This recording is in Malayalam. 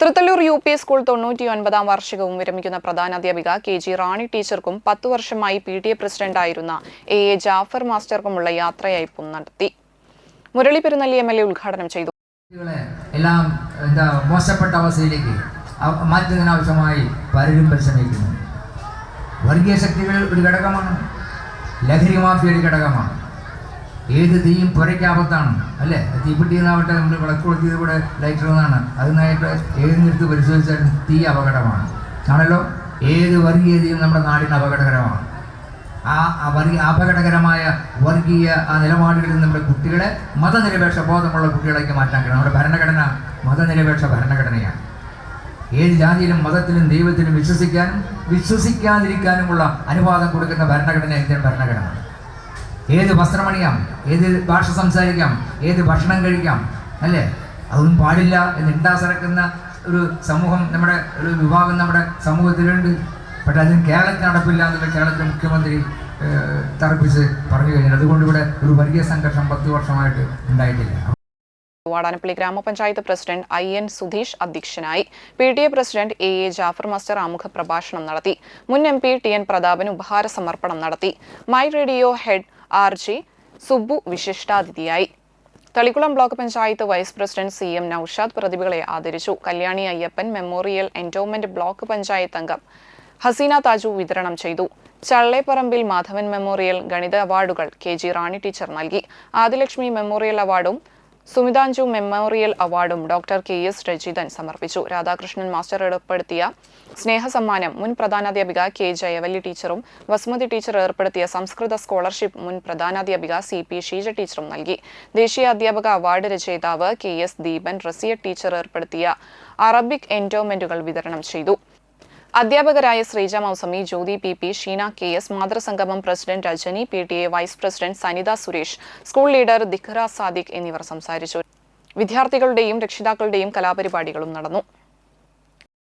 തൃത്തല്ലൂർ യു പി സ്കൂൾ തൊണ്ണൂറ്റി ഒൻപതാം വാർഷികവും വിരമിക്കുന്ന പ്രധാനാധ്യാപിക കെ ജി റാണി ടീച്ചർക്കും പത്തു വർഷമായി പി ടി എ പ്രസിഡന്റായിരുന്ന എ എ ജാഫർ മാസ്റ്റർക്കുമുള്ള യാത്രയയപ്പും നടത്തി. Murali Perunnalli M L A ഉദ്ഘാടനം ചെയ്തു. മാറ്റുന്നതിനാവശ്യമായി പലരും പരിശ്രമിക്കുന്നു വർഗീയ ശക്തികൾ ഒരു ഘടകമാണ്. ലഹരി മാഫിയ ഒരു ഘടകമാണ്. ഏത് തീയും പുരയ്ക്കാപത്താണ് അല്ലേ? തീപ്പെട്ടിന്നാവട്ടെ നമ്മൾ വിളക്ക് കൊളുത്തിയത് കൂടെ ലൈറ്റർ അതിനായിട്ട് ഏത് നിർത്തി പരിശോധിച്ചാലും തീ അപകടമാണ്. ആണല്ലോ? ഏത് വർഗീയതയും നമ്മുടെ നാടിന് അപകടകരമാണ്. ആ വർഗീയ അപകടകരമായ വർഗീയ ആ നിലപാടുകളിൽ നമ്മുടെ കുട്ടികളെ മതനിരപേക്ഷ ബോധമുള്ള കുട്ടികളേക്ക് മാറ്റാൻ കഴിയും നമ്മുടെ ഭരണഘടന മതനിരപേക്ഷ ഭരണഘടനയാണ്. ഏത് ജാതിയിലും മതത്തിലും ദൈവത്തിലും വിശ്വസിക്കാനും വിശ്വസിക്കാതിരിക്കാനുമുള്ള അനുവാദം കൊടുക്കുന്ന ഭരണഘടന ഇന്ത്യൻ ഭരണഘടന ഏത് വസ്ത്രമണിയാം? ഏത് ഭാഷ സംസാരിക്കാം? ഏത് ഭക്ഷണം കഴിക്കാം? അല്ലേ? അതൊന്നും പാടില്ല എന്ന് ഇണ്ടാസറക്കുന്ന ഒരു സമൂഹം നമ്മുടെ ഒരു വിഭാഗം നമ്മുടെ സമൂഹത്തിലുണ്ട്. പക്ഷെ അതിന് കേരളത്തിൽ നടപ്പില്ല എന്നുള്ള കേരളത്തിലെ മുഖ്യമന്ത്രി തറപ്പിച്ച് പറഞ്ഞു കഴിഞ്ഞാൽ അതുകൊണ്ട് ഇവിടെ ഒരു വലിയ സംഘർഷം പത്ത് വർഷമായിട്ട് ഉണ്ടായിട്ടില്ല. വാടാനപ്പള്ളി ഗ്രാമപഞ്ചായത്ത് പ്രസിഡന്റ് ഐ എൻ സുധീഷ് അധ്യക്ഷനായി P T A president A A Jafar master ആമുഖ പ്രഭാഷണം നടത്തി. മുൻ M P T N Prathapan ഉപഹാര സമർപ്പണം നടത്തി. My radio head R G Subbu വിശിഷ്ടാതിഥിയായി. Thalikkulam block panchayat vice president C M Noushad പ്രതിഭകളെ ആദരിച്ചു. Kalyani Ayyappan memorial endowment block panchayat അംഗം ഹസീന താജു വിതരണം ചെയ്തു. ചള്ളേപ്പറമ്പിൽ മാധവൻ മെമ്മോറിയൽ ഗണിത അവാർഡുകൾ കെ ജി റാണി ടീച്ചർ നൽകി. ആദിലക്ഷ്മി മെമ്മോറിയൽ അവാർഡും സുമിതാഞ്ജു മെമ്മോറിയൽ അവാർഡും ഡോക്ടർ കെ എസ് രജിതൻ സമർപ്പിച്ചു. രാധാകൃഷ്ണൻ മാസ്റ്റർ ഏർപ്പെടുത്തിയ സ്നേഹസമ്മാനം മുൻ പ്രധാനാധ്യാപിക കെ ജയവല്ലി ടീച്ചറും വസുമതി ടീച്ചർ ഏർപ്പെടുത്തിയ സംസ്കൃത സ്കോളർഷിപ്പ് മുൻ പ്രധാനാധ്യാപിക സി പി ഷീജ ടീച്ചറും നൽകി. ദേശീയ അധ്യാപക അവാർഡ് രചയിതാവ് K S Deepan Rasiya teacher ഏർപ്പെടുത്തിയ അറബിക് എൻഡോമെന്റുകൾ വിതരണം ചെയ്തു. അധ്യാപകരായ Sreeja Mousami Jyothi P P Sheena K S മാതൃസംഗമം president Rajani P T A vice president Sanitha Suresh school leader Dhikra Sadiq എന്നിവർ സംസാരിച്ചു. വിദ്യാർത്ഥികളുടെയും രക്ഷിതാക്കളുടെയും കലാപരിപാടികളും നടന്നു.